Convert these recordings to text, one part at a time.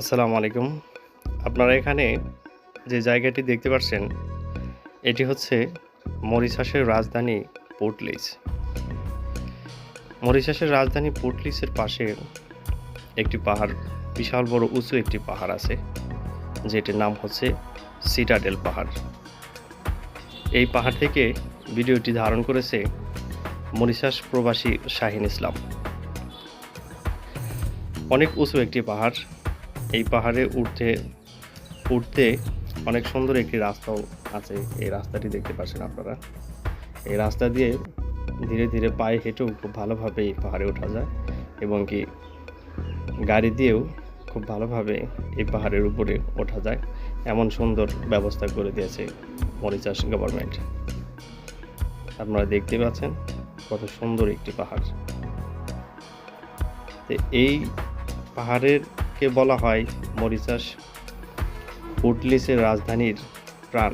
আসসালামু আলাইকুম। আপনারা এখানে যে জায়গাটি দেখতে পাচ্ছেন, এটি হচ্ছে মরিশাসের রাজধানী পোর্ট লুইস মরিশাসের রাজধানী পোর্ট লুইসের পাশে একটি পাহাড়, বিশাল বড় উঁচু একটি পাহাড় আছে, যেটির নাম হচ্ছে সিটাডেল পাহাড়। এই পাহাড় থেকে ভিডিওটি ধারণ করেছে মরিশাস প্রবাসী শাহিন ইসলাম। অনেক উঁচু একটি পাহাড় এই পাহাড়ে উঠতে উঠতে অনেক সুন্দর একটি রাস্তাও আছে। এই রাস্তাটি দেখতে পাচ্ছেন আপনারা। এই রাস্তা দিয়ে ধীরে ধীরে পায়ে হেঁটেও খুব ভালোভাবে এই পাহাড়ে ওঠা যায় এবং কি গাড়ি দিয়েও খুব ভালোভাবে এই পাহাড়ের উপরে ওঠা যায়। এমন সুন্দর ব্যবস্থা করে দিয়েছে মরিচাস গভর্নমেন্ট। আপনারা দেখতে পাচ্ছেন কত সুন্দর একটি পাহাড়। এই পাহাড়ের কে বলা হয় মরিচাস পুটলিসের রাজধানীর প্রাণ।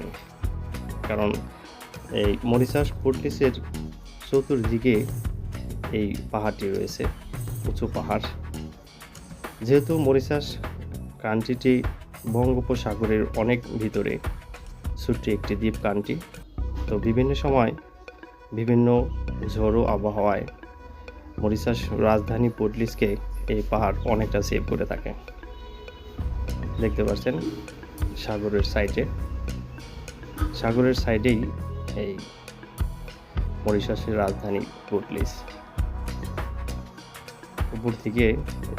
কারণ এই মরিচাস পুটলিসের চতুর্দিকে এই পাহাড়টি রয়েছে, উঁচু পাহাড়। যেহেতু মরিচাস কান্ট্রিটি বঙ্গোপসাগরের অনেক ভিতরে ছোট্ট একটি দ্বীপ কান্ট্রি, তো বিভিন্ন সময় বিভিন্ন ঝোড়ো আবহাওয়ায় মরিশাস রাজধানী পোর্টলিসকে এই পাহাড় অনেকটা সেভ করে থাকে। দেখতে পাচ্ছেন সাগরের সাইডে সাগরের সাইডেই এই মরিশাসের রাজধানী পোর্টলিস উপর থেকে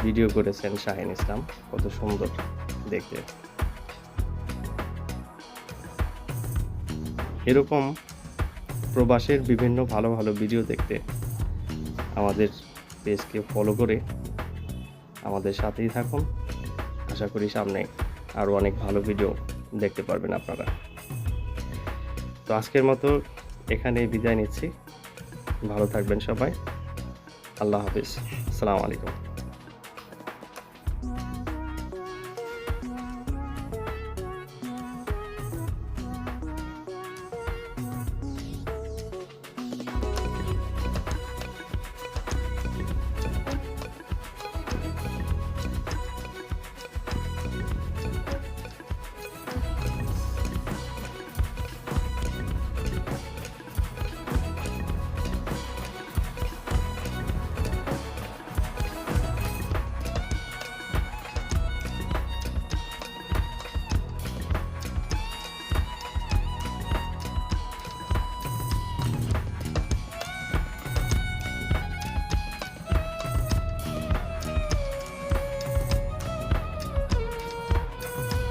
ভিডিও করেছেন শাহিন ইসলাম, কত সুন্দর দেখতে। এরকম প্রবাসের বিভিন্ন ভালো ভালো ভিডিও দেখতে আমাদের পেজকে ফলো করে আমাদের সাথেই থাকুন। আশা করি সামনে আরও অনেক ভালো ভিডিও দেখতে পারবেন আপনারা। তো আজকের মতো এখানে বিদায় নিচ্ছি। ভালো থাকবেন সবাই। আল্লাহ হাফিজ। আসসালামু আলাইকুম।